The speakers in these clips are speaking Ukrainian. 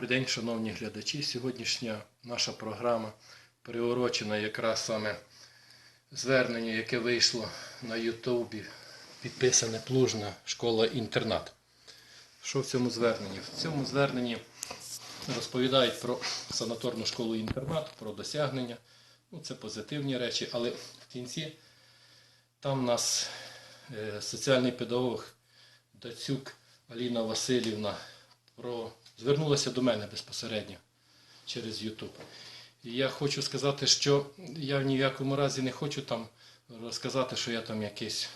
Добрий день, шановні глядачі. Сьогоднішня наша програма приурочена якраз саме зверненню, яке вийшло на Ютубі, підписане Плужна школа-інтернат. Що в цьому зверненні? В цьому зверненні розповідають про санаторну школу-інтернат, про досягнення. Ну, це позитивні речі, але в кінці там нас е, соціальний педагог Дацюк Аліна Васильівна про... звернулася до мене безпосередньо через YouTube. І я хочу сказати, що я в ніякому разі не хочу там розказати, що я там якийсь,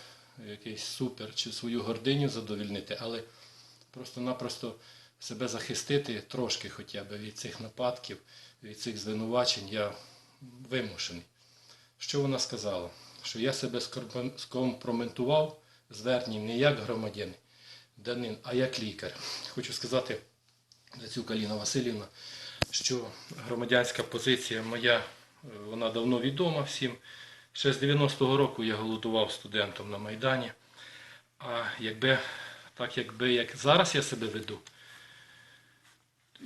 якийсь супер чи свою гординю задовільнити, але просто-напросто себе захистити трошки хоча б від цих нападків, від цих звинувачень я вимушений. Що вона сказала? Що я себе скомпрометував зверненням не як громадянин, а як лікар. Хочу сказати цю Каліна Васильівна, що громадянська позиція моя, е, вона давно відома всім. Ще з 90-го року я голодував студентом на Майдані. А якби так, якби як зараз я себе веду,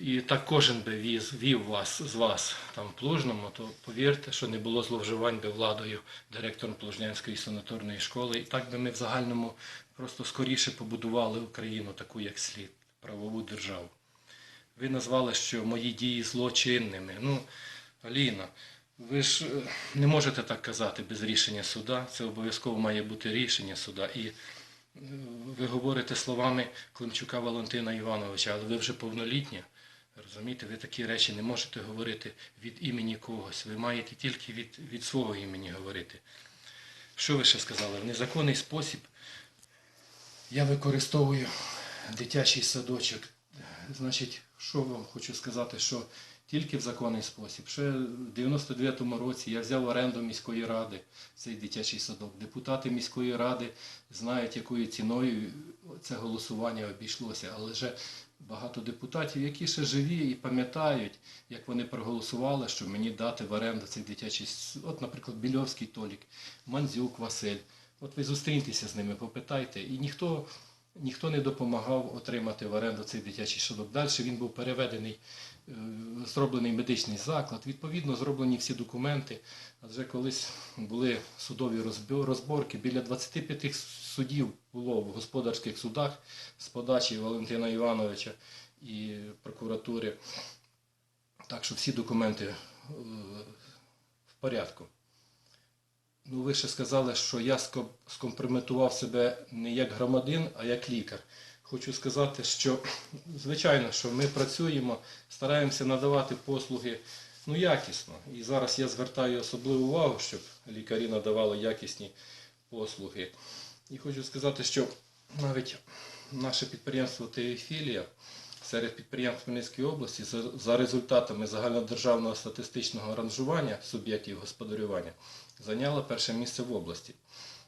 і так кожен би віз, вів вас з вас там в Плужному, то повірте, що не було зловживань би владою директором Плужнянської санаторної школи. І так би ми в загальному просто скоріше побудували Україну таку, як слід, правову державу. Ви назвали, що мої дії злочинними. Ну, Аліна, ви ж е, не можете так казати без рішення суда. Це обов'язково має бути рішення суда. І е, ви говорите словами Климчука Валентина Івановича, але ви вже повнолітня. Розумієте, ви такі речі не можете говорити від імені когось. Ви маєте тільки від, від свого імені говорити. Що ви ще сказали? В незаконний спосіб я використовую дитячий садочок. Значить, що вам хочу сказати, що тільки в законний спосіб. Ще в 99-му році я взяв оренду міської ради цей дитячий садок. Депутати міської ради знають, якою ціною це голосування обійшлося. Але вже багато депутатів, які ще живі і пам'ятають, як вони проголосували, щоб мені дати в оренду цей дитячий От, наприклад, Більовський Толік, Мандзюк Василь. От ви зустріньтеся з ними, попитайте. І ніхто, ніхто не допомагав отримати в оренду цей дитячий садок. Далі він був переведений, е, зроблений медичний заклад. Відповідно, зроблені всі документи. Адже колись були судові розборки. Біля 25 судів було в господарських судах з подачі Валентина Івановича і прокуратури. Так що всі документи е, в порядку. Ну, ви ще сказали, що я скомпрометував себе не як громадин, а як лікар. Хочу сказати, що звичайно, що ми працюємо, стараємося надавати послуги ну, якісно. І зараз я звертаю особливу увагу, щоб лікарі надавали якісні послуги. І хочу сказати, що навіть наше підприємство Теофілія серед підприємств Хмельницької області за, результатами загальнодержавного статистичного ранжування суб'єктів господарювання зайняло перше місце в області.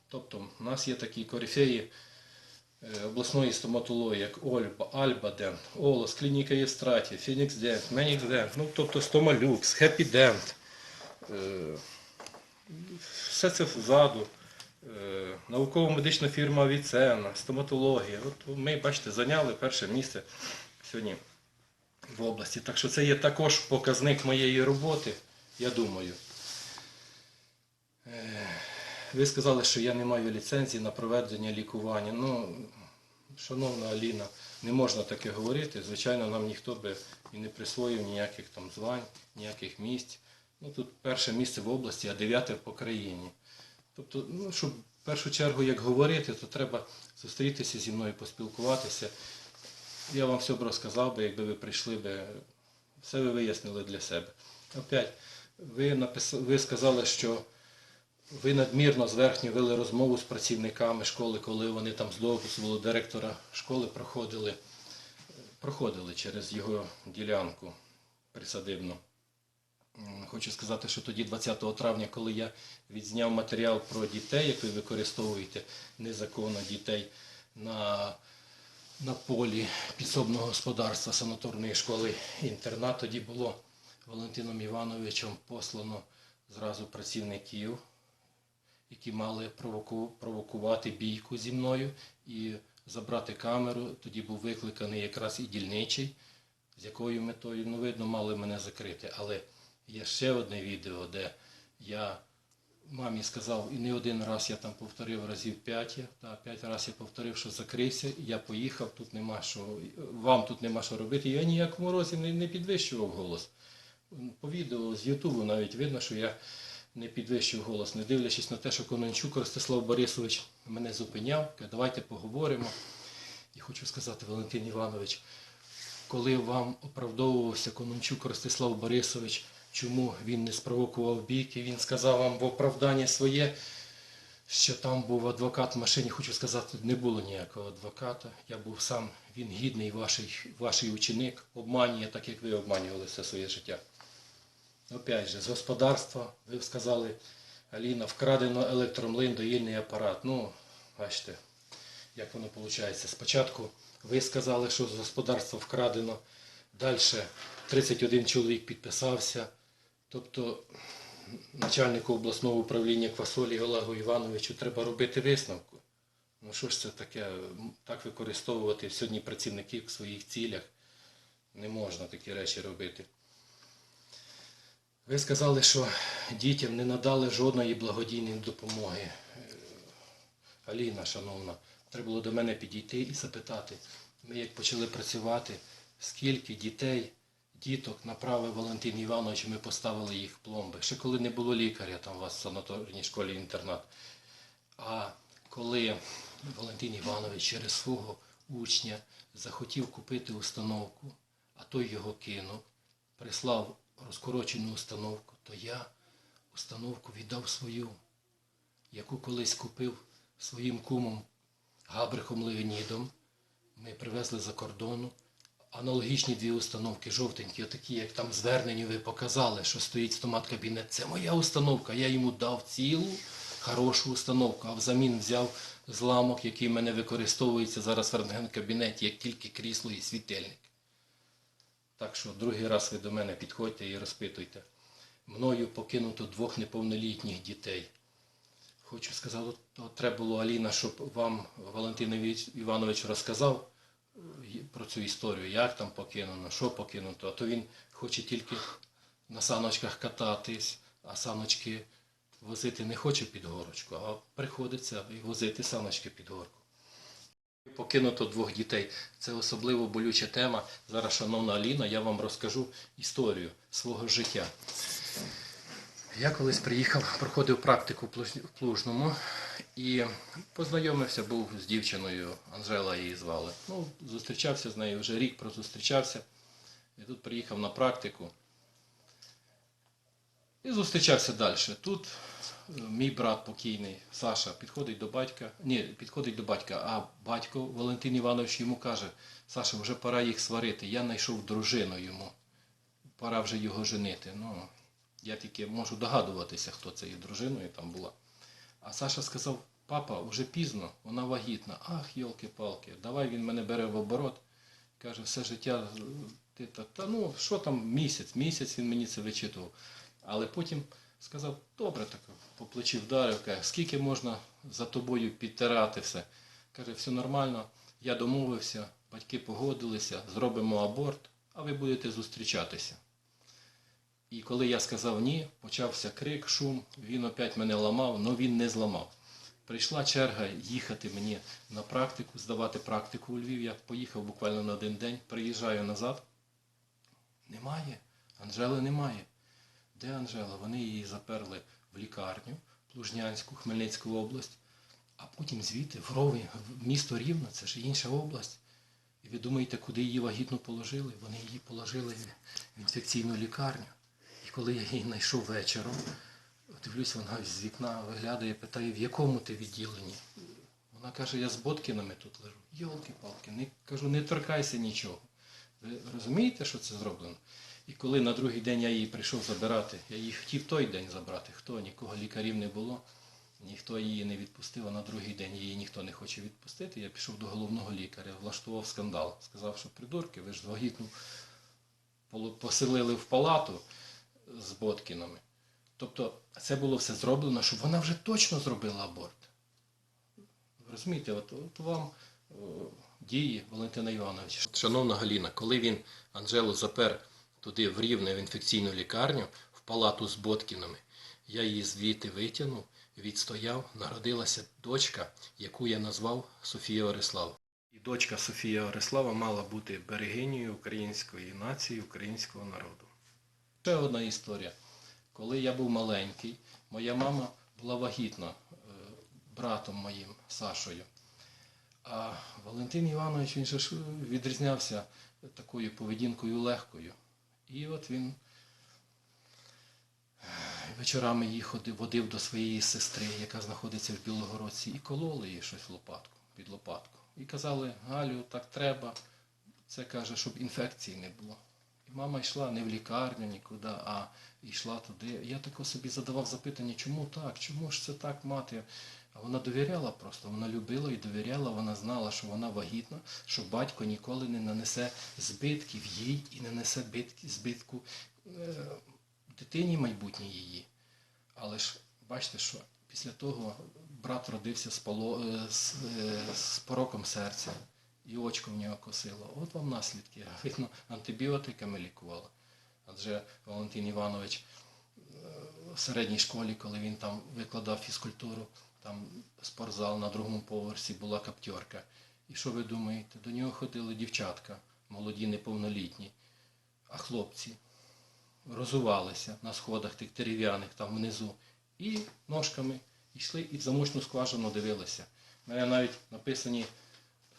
Тобто у нас є такі корифеї е, обласної стоматології, як Ольба, Альба Дент, Олос, Клініка Єстраті, Фінікс Дент, Менікс Дент, ну тобто Стомалюкс, Хеппі Дент. Е, Все це ззаду. Е, Науково-медична фірма Авіцена, стоматологія. От ми, бачите, зайняли перше місце сьогодні в області. Так що це є також показник моєї роботи, я думаю. Ви сказали, що я не маю ліцензії на проведення лікування. Ну, шановна Аліна, не можна таке говорити. Звичайно, нам ніхто би і не присвоїв ніяких там звань, ніяких місць. Ну тут перше місце в області, а дев'яте по країні. Тобто, ну, щоб в першу чергу як говорити, то треба зустрітися зі мною, поспілкуватися. Я вам все б розказав би, якби ви прийшли би, все ви вияснили для себе. Опять, ви, напис... ви сказали, що ви надмірно зверхньо вели розмову з працівниками школи, коли вони там з дозволу директора школи проходили, проходили через його ділянку присадибну. Хочу сказати, що тоді, 20 травня, коли я відзняв матеріал про дітей, як ви використовуєте незаконно дітей на, на полі підсобного господарства санаторної школи інтернат, тоді було Валентином Івановичем послано зразу працівників, які мали провоку- провокувати бійку зі мною і забрати камеру. Тоді був викликаний якраз і дільничий з якою метою, ну видно, мали мене закрити. Але є ще одне відео, де я мамі сказав, і не один раз я там повторив разів п'ять, та, п'ять разів я повторив, що закрився, я поїхав, тут нема що, вам тут нема що робити. Я ніякому разі не, не підвищував голос. По відео з Ютубу навіть видно, що я не підвищив голос, не дивлячись на те, що Конончук Ростислав Борисович мене зупиняв, каже, давайте поговоримо. І хочу сказати, Валентин Іванович, коли вам оправдовувався Конончук Ростислав Борисович, чому він не спровокував бійки, він сказав вам в оправдання своє, що там був адвокат в машині. Хочу сказати, не було ніякого адвоката. Я був сам, він гідний ваший, ваший ученик, обманює, так як ви обманювали все своє життя. Опять же, з господарства, ви сказали, Аліна, вкрадено електромлин, доїльний апарат. Ну, бачите, як воно виходить. Спочатку ви сказали, що з господарства вкрадено, далі 31 чоловік підписався. Тобто начальнику обласного управління Квасолі Олегу Івановичу треба робити висновку. Ну що ж це таке, так використовувати сьогодні працівників в своїх цілях. Не можна такі речі робити. Ви сказали, що дітям не надали жодної благодійної допомоги. Аліна, шановна, треба було до мене підійти і запитати. Ми як почали працювати, скільки дітей, діток направив Валентин Іванович, ми поставили їх пломби. Ще коли не було лікаря там у вас в санаторній школі інтернат. А коли Валентин Іванович через свого учня захотів купити установку, а той його кинув, прислав розкорочену установку, то я установку віддав свою, яку колись купив своїм кумом Габрихом Леонідом. Ми привезли за кордону. Аналогічні дві установки, жовтенькі, такі, як там звернені, ви показали, що стоїть стомат-кабінет. Це моя установка. Я йому дав цілу хорошу установку, а взамін взяв зламок, який в мене використовується зараз в рентген-кабінеті, як тільки крісло і світильник. Так що другий раз ви до мене підходьте і розпитуйте. Мною покинуто двох неповнолітніх дітей. Хочу сказати, от треба було Аліна, щоб вам Валентин Іванович- розказав е, про цю історію, як там покинено, що покинуто. А то він хоче тільки на саночках кататись, а саночки возити не хоче під горочку, а приходиться і возити саночки під горку. Покинуто двох дітей. Це особливо болюча тема. Зараз, шановна Аліна, я вам розкажу історію свого життя. Я колись приїхав, проходив практику в Плужному і познайомився був з дівчиною, Анжела її звали. Ну, зустрічався з нею вже рік прозустрічався. І тут приїхав на практику. І зустрічався далі. Тут е, мій брат покійний Саша підходить до батька. Ні, підходить до батька, а батько Валентин Іванович йому каже: Саша, вже пора їх сварити. Я знайшов дружину йому. Пора вже його женити. Ну, я тільки можу догадуватися, хто цією дружиною там була. А Саша сказав: папа, вже пізно, вона вагітна. Ах, йолки-палки, давай він мене бере в оборот. Каже, все життя е, ти та, та ну що там місяць, місяць він мені це вичитував. Але потім сказав, добре, так по плечі вдарив, каже, скільки можна за тобою підтирати все. Каже, все нормально, я домовився, батьки погодилися, зробимо аборт, а ви будете зустрічатися. І коли я сказав ні, почався крик, шум, він опять мене ламав, але він не зламав. Прийшла черга їхати мені на практику, здавати практику у Львів. Я поїхав буквально на один день, приїжджаю назад. Немає. Анжели немає. Де Анжела? Вони її заперли в лікарню Плужнянську, Хмельницьку область, а потім звідти в Рові, в місто Рівно, це ж інша область. І ви думаєте, куди її вагітно положили? Вони її положили в інфекційну лікарню. І коли я її знайшов вечором, дивлюсь, вона з вікна виглядає, питає, в якому ти відділенні? Вона каже, я з Боткінами тут лежу. Йолки-палки, не, кажу, не торкайся нічого. Ви розумієте, що це зроблено? І коли на другий день я її прийшов забирати, я її хотів той день забрати. Хто? Нікого лікарів не було, ніхто її не відпустив, а на другий день її ніхто не хоче відпустити. Я пішов до головного лікаря, влаштував скандал. Сказав, що придурки, ви ж вагітну поселили в палату з Боткінами. Тобто це було все зроблено, щоб вона вже точно зробила аборт. Розумієте, от, от вам о, дії Валентина Івановича. Шановна Галіна, коли він Анжелу запер туди в Рівне в інфекційну лікарню, в палату з Боткінами, я її звідти витягнув, відстояв, народилася дочка, яку я назвав Софія Орислава. І дочка Софія Орислава мала бути берегинею української нації, українського народу. Ще одна історія. Коли я був маленький, моя мама була вагітна е, братом моїм Сашою. А Валентин Іванович він ж відрізнявся такою поведінкою легкою. І от він е, вечорами її ходив, водив до своєї сестри, яка знаходиться в Білогородці, і кололи їй щось в лопатку, під лопатку. І казали, Галю, так треба. Це каже, щоб інфекції не було. І мама йшла не в лікарню нікуди, а йшла туди. Я тако собі задавав запитання, чому так? Чому ж це так мати? А вона довіряла просто, вона любила і довіряла, вона знала, що вона вагітна, що батько ніколи не нанесе збитків їй і не несе збитку е, дитині майбутній її. Але ж бачите, що після того брат родився з, поло, е, з, е, з пороком серця, і очко в нього косило. От вам наслідки. Видно, антибіотиками лікувала. Адже Валентин Іванович в середній школі, коли він там викладав фізкультуру, там спортзал на другому поверсі була каптьорка. І що ви думаєте? До нього ходили дівчатка, молоді, неповнолітні, а хлопці розувалися на сходах тих дерев'яних там внизу і ножками йшли і в замочну скважину дивилися. У мене навіть написані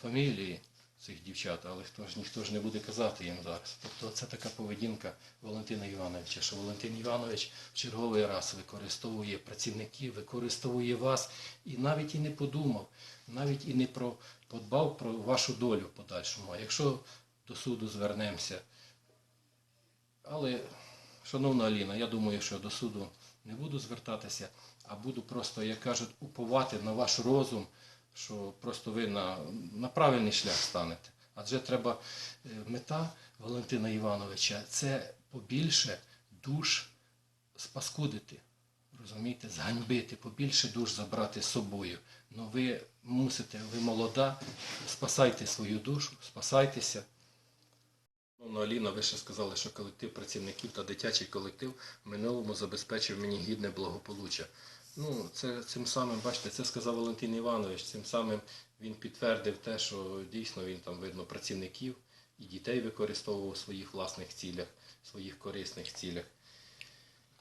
фамілії цих дівчат, але хто ж ніхто ж не буде казати їм зараз. Тобто це така поведінка Валентина Івановича, що Валентин Іванович в черговий раз використовує працівників, використовує вас і навіть і не подумав, навіть і не про, подбав про вашу долю в подальшому. А якщо до суду звернемося, але, шановна Аліна, я думаю, що до суду не буду звертатися, а буду просто, як кажуть, уповати на ваш розум, що просто ви на, на правильний шлях станете. Адже треба е, мета Валентина Івановича це побільше душ спаскудити. Розумієте, зганьбити, побільше душ забрати з собою. Ну ви мусите, ви молода, спасайте свою душу, спасайтеся. Ну, Аліна, ви ще сказали, що колектив працівників та дитячий колектив в минулому забезпечив мені гідне благополуччя. Ну, це цим самим, бачите, це сказав Валентин Іванович. Цим самим він підтвердив те, що дійсно він там, видно, працівників і дітей використовував у своїх власних цілях, своїх корисних цілях.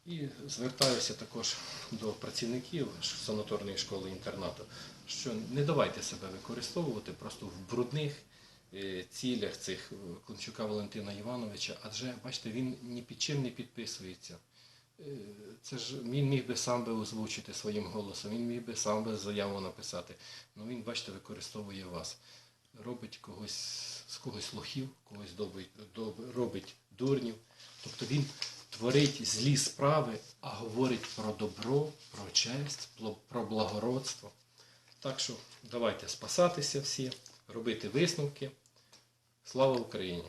І звертаюся також до працівників санаторної школи інтернату, що не давайте себе використовувати просто в брудних е, цілях цих Климчука Валентина Івановича, адже бачите, він ні під чим не підписується. Е, Це ж він міг би сам би озвучити своїм голосом, він міг би сам би заяву написати. Ну він, бачите, використовує вас. Робить когось з когось лохів, когось добить, доб- робить дурнів. Тобто він творить злі справи, а говорить про добро, про честь, про- про благородство. Так що давайте спасатися всі, робити висновки. Слава Україні!